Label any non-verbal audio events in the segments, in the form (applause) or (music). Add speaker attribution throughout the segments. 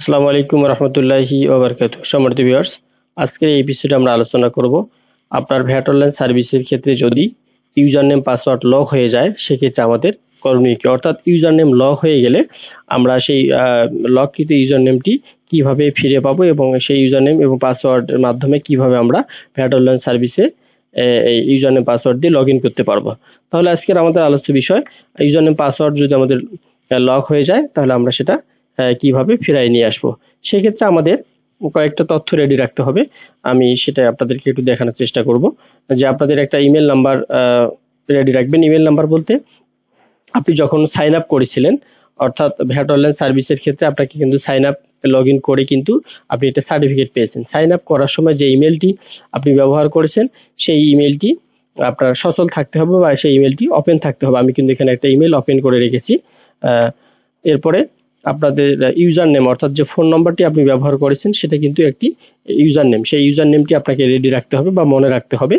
Speaker 1: আসসালামু আলাইকুম রহমতুল্লাহি ওবরকাত সম্মানিত ভিউয়ার্স আজকের এই এপিসোডে আমরা আলোচনা করব আপনার ভ্যাট অনলাইন সার্ভিসের ক্ষেত্রে যদি ইউজার নেম পাসওয়ার্ড লক হয়ে যায়, সেক্ষেত্রে আমাদের করণীয় কি? অর্থাৎ ইউজার নেম লক হয়ে গেলে আমরা সেই লককৃত ইউজার নেমটি কীভাবে ফিরে পাবো এবং সেই ইউজার নেম এবং পাসওয়ার্ডের মাধ্যমে কীভাবে আমরা ভ্যাট অনলাইন সার্ভিসে এই ইউজার নেম পাসওয়ার্ড দিয়ে লগ করতে পারব? তাহলে আজকের আমাদের আলোচ্য বিষয় ইউজার নেম পাসওয়ার্ড যদি আমাদের লক হয়ে যায়, তাহলে আমরা সেটা কীভাবে ফিরাই নিয়ে আসব? সেক্ষেত্রে আমাদের কয়েকটা তথ্য রেডি রাখতে হবে। আমি সেটা আপনাদেরকে একটু দেখানোর চেষ্টা করব। যে আপনাদের একটা ইমেল নাম্বার রেডি রাখবেন ইমেল নাম্বার বলতে। আপনি যখন সাইন আপ করেছিলেন, অর্থাৎ ভ্যাট অনলাইন সার্ভিসের ক্ষেত্রে আপনাকে কিন্তু সাইন আপ লগ ইন করে কিন্তু আপনি একটা সার্টিফিকেট পেয়েছেন। সাইন আপ করার সময় যে ইমেলটি আপনি ব্যবহার করেছেন, সেই ইমেলটি আপনার সচল থাকতে হবে বা সেই ইমেলটি ওপেন থাকতে হবে। আমি কিন্তু এখানে একটা ইমেল ওপেন করে রেখেছি। এরপরে আপনাদের ইউজার নেম অর্থাৎ যে ফোন নাম্বারটি আপনি ব্যবহার করেছেন, সেটা কিন্তু একটি ইউজার নেম সেই ইউজার নেমটি আপনাকে রেডি রাখতে হবে বা মনে রাখতে হবে।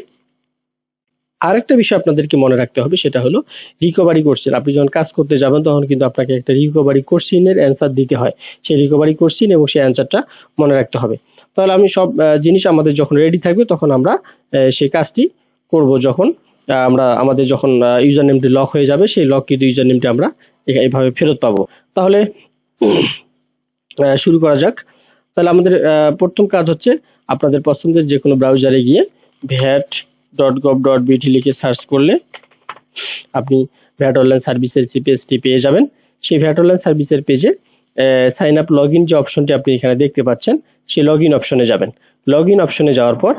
Speaker 1: আরেকটা বিষয় আপনাদেরকে মনে রাখতে হবে, সেটা হলো রিকভারি কোশ্চেন আপনি যখন কাজ করতে যাবেন, তখন কিন্তু আপনাকে একটা রিকভারি কোশ্চিনের অ্যান্সার দিতে হয়। সেই রিকভারি কোশ্চিন এবং সেই অ্যান্সারটা মনে রাখতে হবে। তাহলে আমি সব জিনিস আমাদের যখন রেডি থাকবে, তখন আমরা সেই কাজটি করব যখন আমরা, আমাদের যখন ইউজার নেমটি লক হয়ে যাবে, সেই লক কিন্তু ইউজার নেমটি আমরা এইভাবে ফেরত পাবো। তাহলে শুরু করা যাক। তাহলে আমাদের প্রথম কাজ হচ্ছে আপনাদের পছন্দের যে কোনো ব্রাউজারে গিয়ে ভ্যাট ডট গভ ডট বিটি লিখে সার্চ করলে আপনি ভ্যাট অনলাইন সার্ভিসের সিপিএসটি পেয়ে যাবেন। সেই ভ্যাট অনলাইন সার্ভিসের পেজে সাইন আপ লগ যে অপশনটি আপনি এখানে দেখতে পাচ্ছেন, সেই লগ অপশনে যাবেন। লগ অপশনে যাওয়ার পর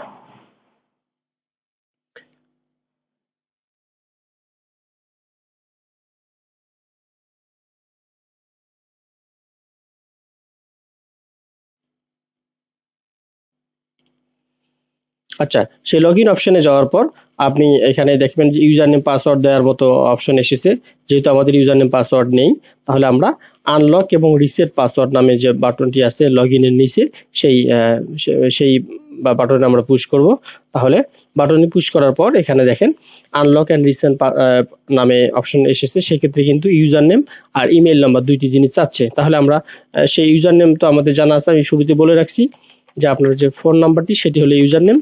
Speaker 1: আচ্ছা সেই লগ ইন অপশনে যাওয়ার পর আপনি এখানে দেখবেন যে ইউজার নেম পাসওয়ার্ড দেওয়ার মতো অপশন এসেছে। যেহেতু আমাদের ইউজার নেম পাসওয়ার্ড নেই, তাহলে আমরা আনলক এবং রিসেট পাসওয়ার্ড নামে যে বাটনটি আছে লগ ইনের নিচে, সেই সেই বাটনে আমরা পুশ করব। তাহলে বাটনে পুশ করার পর এখানে দেখেন আনলক অ্যান্ড রিসেন্ট নামে অপশন এসেছে। সেক্ষেত্রে কিন্তু ইউজার নেম আর ইমেল নাম্বার দুইটি জিনিস চাচ্ছে তাহলে আমরা সেই ইউজার নেম তো আমাদের জানা আছে, আমি শুরুতে বলে রাখছি যে আপনার যে ফোন নাম্বারটি সেটি হলো ইউজার নেম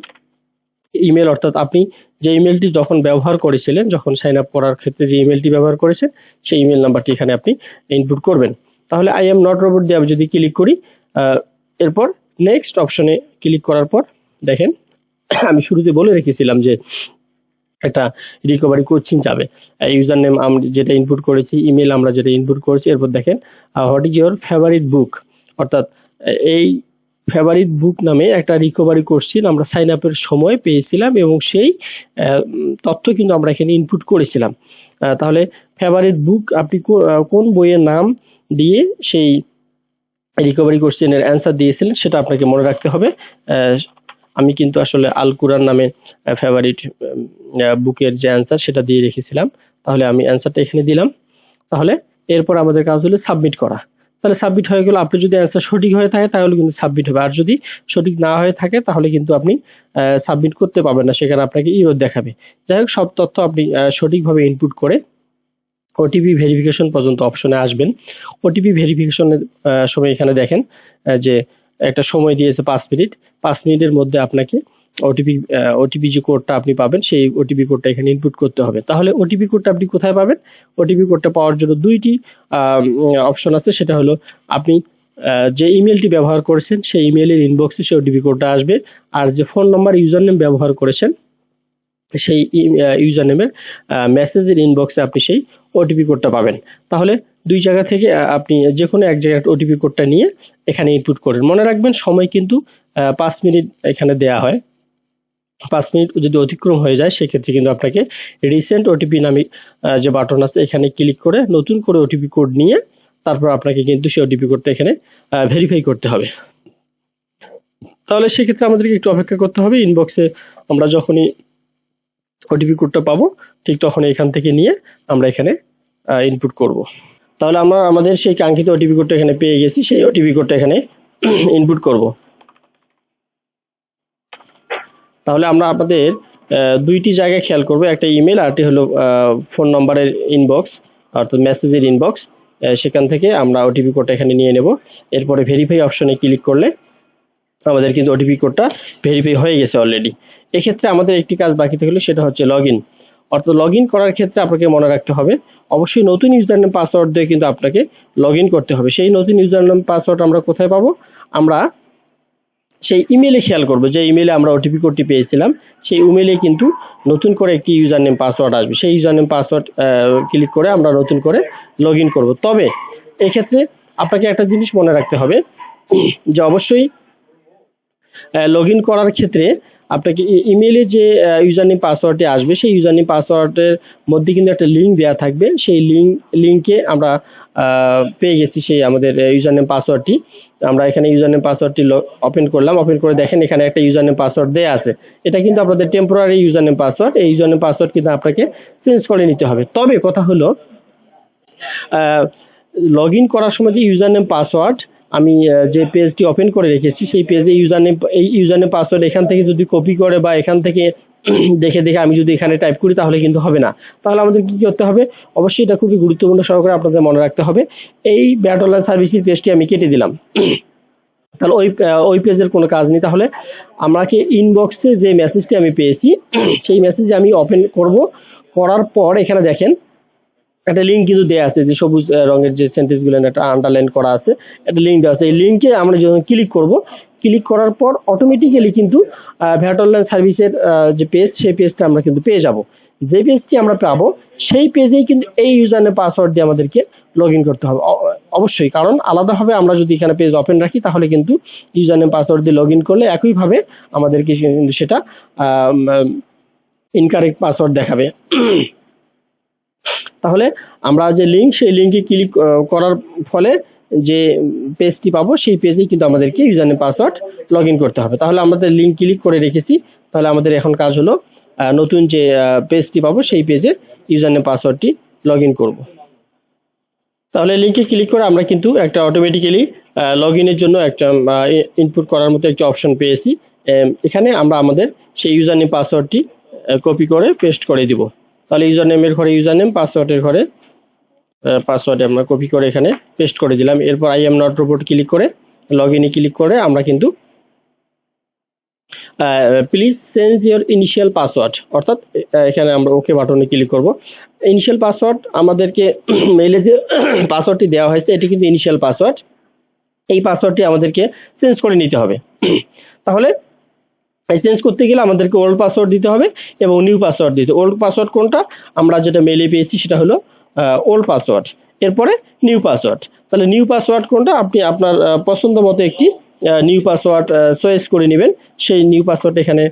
Speaker 1: ইমেল অর্থাৎ আপনি যে ইমেলটি যখন ব্যবহার করেছিলেন, যখন সাইন আপ করার ক্ষেত্রে যে ইমেলটি ব্যবহার করেছেন, সেই ইমেল নাম্বারটি এখানে আপনি ইনপুট করবেন। তাহলে আই এম নট রোবট দিয়ে আমি যদি ক্লিক করি এরপর নেক্সট অপশনে ক্লিক করার পর, দেখেন, আমি শুরুতে বলে রেখেছিলাম যে একটা রিকভারি কোচিং যাবে ইউজার নেম আমরা যেটা ইনপুট করেছি ইমেল আমরা যেটা ইনপুট করেছি, এরপর দেখেন what is your favourite book অর্থাৎ, এই ফেভারিট বুক নামে একটা রিকভারি কোশ্চিন আমরা সাইন আপের সময় পেয়েছিলাম এবং সেই তথ্য কিন্তু আমরা এখানে ইনপুট করেছিলাম। তাহলে ফেভারিট বুক আপনি কোন বইয়ের নাম দিয়ে সেই রিকভারি কোশ্চেনের অ্যান্সার দিয়েছিলেন সেটা আপনাকে মনে রাখতে হবে। আমি কিন্তু আসলে আল কুরআন নামে ফেভারিট বুকের যে অ্যান্সার সেটা দিয়ে রেখেছিলাম। তাহলে আমি অ্যান্সারটা এখানে দিলাম। তাহলে এরপর আমাদের কাজ হলো সাবমিট করা। তাহলে সাবমিট হয়ে গেল। আপনি যদি অ্যান্সার সঠিক হয়ে থাকে, তাহলে কিন্তু সাবমিট হবে। আর যদি সঠিক না হয়ে থাকে, তাহলে কিন্তু আপনি সাবমিট করতে পারবেন না। সেখানে আপনাকে ইরোড দেখাবে। যাই হোক, সব তথ্য আপনি সঠিকভাবে ইনপুট করে ওটিপি ভেরিফিকেশন পর্যন্ত অপশনে আসবেন। ওটিপি ভেরিফিকেশনের সময় এখানে দেখেন যে একটা সময় দিয়েছে পাঁচ মিনিট। পাঁচ মিনিটের মধ্যে আপনাকে ওটিপি ওটিপি যে কোডটা আপনি পাবেন, সেই ওটিপি কোডটা এখানে ইনপুট করতে হবে। তাহলে ওটিপি কোডটা আপনি কোথায় পাবেন? ওটিপি কোডটা পাওয়ার জন্য দুইটি অপশন আছে। সেটা হলো, আপনি যে ইমেলটি ব্যবহার করেছেন, সেই ইমেলের ইনবক্সে সেই ওটিপি কোডটা আসবে। আর যে ফোন নাম্বার ইউজার নেম ব্যবহার করেছেন, সেই ইউজার নেমের মেসেজের ইনবক্সে আপনি সেই ওটিপি কোডটা পাবেন। তাহলে দুই জায়গা থেকে আপনি যে কোনো এক জায়গায় ওটিপি কোডটা নিয়ে এখানে ইনপুট করেন। মনে রাখবেন, সময় কিন্তু পাঁচ মিনিট এখানে দেয়া হয়। পাঁচ মিনিট যদি অতিক্রম হয়ে যায়, সেক্ষেত্রে কিন্তু আপনাকে রিসেন্ট ওটিপি নামে যে বাটন আছে, এখানে ক্লিক করে নতুন করে ওটিপি কোড নিয়ে তারপর আপনাকে কিন্তু সেই ওটিপি কোডটা এখানে ভেরিফাই করতে হবে। তাহলে সেক্ষেত্রে আমাদেরকে একটু অপেক্ষা করতে হবে। ইনবক্সে আমরা যখনই ওটিপি কোডটা পাবো, ঠিক তখন এখান থেকে নিয়ে আমরা এখানে ইনপুট করব। তাহলে আমরা আমাদের সেই কাঙ্ক্ষিত ওটিপি কোডটা এখানে পেয়ে গেছি। সেই ওটিপি কোডটা এখানে (clears throat) ইনপুট করব। তাহলে আমরা আমাদের দুইটি জায়গায় খেয়াল করব। একটা ইমেল আর একটি হলো ফোন নম্বরের ইনবক্স অর্থাৎ মেসেজের ইনবক্স সেখান থেকে আমরা ওটিপি কোডটা এখানে নিয়ে নেব। এরপরে ভেরিফাই অপশনে ক্লিক করলে আমাদের কিন্তু ওটিপি কোডটা ভেরিফাই হয়ে গেছে অলরেডি এক্ষেত্রে আমাদের একটি কাজ বাকি থাকল, সেটা হচ্ছে লগ ইন অর্থাৎ লগ ইন করার ক্ষেত্রে আপনাকে মনে রাখতে হবে, অবশ্যই নতুন ইউজার নেম পাসওয়ার্ড দিয়ে কিন্তু আপনাকে লগ ইন করতে হবে। সেই নতুন ইউজার নেম পাসওয়ার্ড আমরা কোথায় পাবো? আমরা সেই ইমেলে খেয়াল করব। যে ইমেলে আমরা ওটিপি কোডটি পেয়েছিলাম, সেই ইমেলে কিন্তু নতুন করে একটি ইউজার নেম পাসওয়ার্ড আসবে। সেই ইউজার নেম পাসওয়ার্ড ক্লিক করে আমরা নতুন করে লগ ইন করব। তবে এক্ষেত্রে আপনাকে একটা জিনিস মনে রাখতে হবে, যে অবশ্যই লগ করার ক্ষেত্রে আপনাকে ইমেলে যে ইউজার নেম পাসওয়ার্ডটি আসবে, সেই ইউজার নেম পাসওয়ার্ডের মধ্যে কিন্তু একটা লিঙ্ক দেওয়া থাকবে। সেই লিঙ্ক লিঙ্কে আমরা পেয়ে গেছি সেই আমাদের ইউজার নেম পাসওয়ার্ডটি আমরা এখানে ইউজার নেম পাসওয়ার্ডটি ওপেন করলাম। ওপেন করে দেখেন এখানে একটা ইউজার নেম পাসওয়ার্ড দেওয়া আছে। এটা কিন্তু আপনাদের টেম্পোরারি ইউজার নেম পাসওয়ার্ড এই ইউজার নেম পাসওয়ার্ড কিন্তু আপনাকে চেঞ্জ করে নিতে হবে। তবে কথা হলো লগ ইন করার সময় যে ইউজার নেম পাসওয়ার্ড আমি যে পেজটি ওপেন করে রেখেছি, সেই পেজে ইউজার নেম এই ইউজার নেম পাসওয়ার্ড এখান থেকে যদি কপি করে বা এখান থেকে (clears throat) দেখে দেখে আমি যদি এখানে টাইপ করি, তাহলে কিন্তু হবে না। তাহলে আমাদের কি করতে হবে? অবশ্যই এটা খুবই গুরুত্বপূর্ণ সহকারে আপনাদের মনে রাখতে হবে। এই ব্যাট অনলাইন সার্ভিসের পেজটি আমি কেটে দিলাম। (clears throat) তাহলে ওই ওই পেজের কোনো কাজ নেই। তাহলে আমাকে ইনবক্সে যে মেসেজটি আমি পেয়েছি, (clears throat) সেই মেসেজে আমি ওপেন করব। করার পর এখানে দেখেন একটা লিঙ্ক কিন্তু দেওয়া আছে যে সবুজ রঙের যে সেন্টেন্সগুলো একটা আন্ডারলাইন করা আছে, একটা লিঙ্ক দেওয়া আছে। এই লিঙ্কে আমরা যখন ক্লিক করব ক্লিক করার পর অটোমেটিক্যালি কিন্তু ভ্যাট অনলাইন সার্ভিসের যে পেজ সেই পেজটা আমরা কিন্তু পেয়ে যাব। যে পেজটি আমরা পাবো, সেই পেজেই কিন্তু এই ইউজারনেম পাসওয়ার্ড দিয়ে আমাদেরকে লগ করতে হবে। অবশ্যই, কারণ আলাদাভাবে আমরা যদি এখানে পেজ ওপেন রাখি, তাহলে কিন্তু ইউজারনেম পাসওয়ার্ড দিয়ে লগ করলে একইভাবে আমাদেরকে কিন্তু সেটা ইনকারেক্ট পাসওয়ার্ড দেখাবে। তাহলে আমরা যে লিঙ্ক সেই লিঙ্কে ক্লিক করার ফলে যে পেজটি পাবো, সেই পেজেই কিন্তু আমাদেরকে ইউজারনেম পাসওয়ার্ড লগ করতে হবে। তাহলে আমাদের লিঙ্ক ক্লিক করে রেখেছি। তাহলে আমাদের এখন কাজ হলো নতুন যে পেজটি পাবো, সেই পেজে ইউজারনেম পাসওয়ার্ডটি লগ করব। তাহলে লিঙ্কে ক্লিক করে আমরা কিন্তু একটা অটোমেটিক্যালি লগ জন্য একটা ইনপুট করার মতো একটা অপশন পেয়েছি। এখানে আমরা আমাদের সেই ইউজার নেম পাসওয়ার্ডটি কপি করে পেস্ট করে দিব। তাহলে ইউজার নেমের ঘরে ইউজার নেম পাসওয়ার্ডের ঘরে পাসওয়ার্ডে আমরা কপি করে এখানে পেস্ট করে দিলাম। এরপর I am not robot click করে লগ ইনে ক্লিক করে আমরা কিন্তু please change your initial password অর্থাৎ এখানে আমরা ওকে বাটনে ক্লিক করব। ইনিশিয়াল পাসওয়ার্ড আমাদেরকে (clears throat) মেইলে যে (clears throat) পাসওয়ার্ডটি দেওয়া হয়েছে, এটি কিন্তু ইনিশিয়াল পাসওয়ার্ড এই পাসওয়ার্ডটি আমাদেরকে চেঞ্জ করে নিতে হবে। (clears throat) তাহলে চেঞ্জ করতে গেলে আমাদেরকে ওল্ড পাসওয়ার্ড দিতে হবে এবং নিউ পাসওয়ার্ড দিতে ওল্ড পাসওয়ার্ড কোনটা? আমরা যেটা মেলে পেয়েছি সেটা হলো ওল্ড পাসওয়ার্ড এরপরে নিউ পাসওয়ার্ড তাহলে নিউ পাসওয়ার্ড কোনটা? আপনি আপনার পছন্দ মতো একটি নিউ পাসওয়ার্ড চয়েস করে নেবেন। সেই নিউ পাসওয়ার্ড এখানে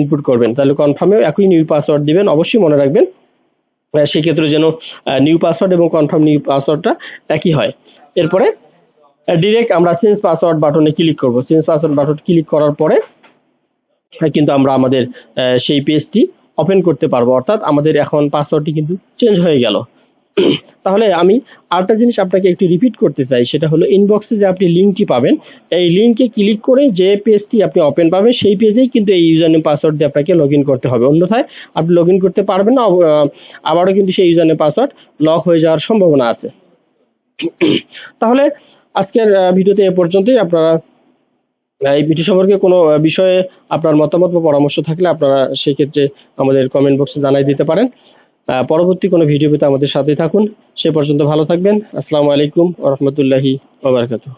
Speaker 1: ইনপুট করবেন। তাহলে কনফার্মেও একই নিউ পাসওয়ার্ড দিবেন। অবশ্যই মনে রাখবেন সেক্ষেত্রে যেন নিউ পাসওয়ার্ড এবং কনফার্ম নিউ পাসওয়ার্ডটা একই হয়। এরপরে ডিরেক্ট আমরা চেঞ্জ পাসওয়ার্ড বাটনে ক্লিক করব। চেঞ্জ পাসওয়ার্ড বাটন ক্লিক করার পরে কিন্তু আমরা আমাদের সেই পেজটি ওপেন করতে পারব। অর্থাৎ আমাদের এখন পাসওয়ার্ডটি কিন্তু চেঞ্জ হয়ে গেল। (clears throat) তাহলে আমি আরেকটা জিনিস আপনাকে একটু রিপিট করতে চাই, সেটা হলো ইনবক্সে যে আপনি লিঙ্কটি পাবেন, এই লিঙ্কে ক্লিক করে যে পেজটি আপনি ওপেন পাবেন, সেই পেজেই কিন্তু এই ইউজার নেম পাসওয়ার্ড দিয়ে আপনাকে লগ করতে হবে। অন্যথায় আপনি লগ করতে পারবেন না আবারও কিন্তু সেই ইউজার নেম পাসওয়ার্ড লক হয়ে যাওয়ার সম্ভাবনা আছে। (clears throat) তাহলে আজকের ভিডিওতে এ পর্যন্তই। আপনারা এই ভিডিও সম্পর্কে কোনো বিষয়ে আপনার মতামত বা পরামর্শ থাকলে আপনারা সেক্ষেত্রে আমাদের কমেন্ট বক্সে জানাই দিতে পারেন। পরবর্তী কোনো ভিডিও পেতে আমাদের সাথে থাকুন। সে পর্যন্ত ভালো থাকবেন। আসসালামু আলাইকুম রহমতুল্লাহি ওবরাকাতুহ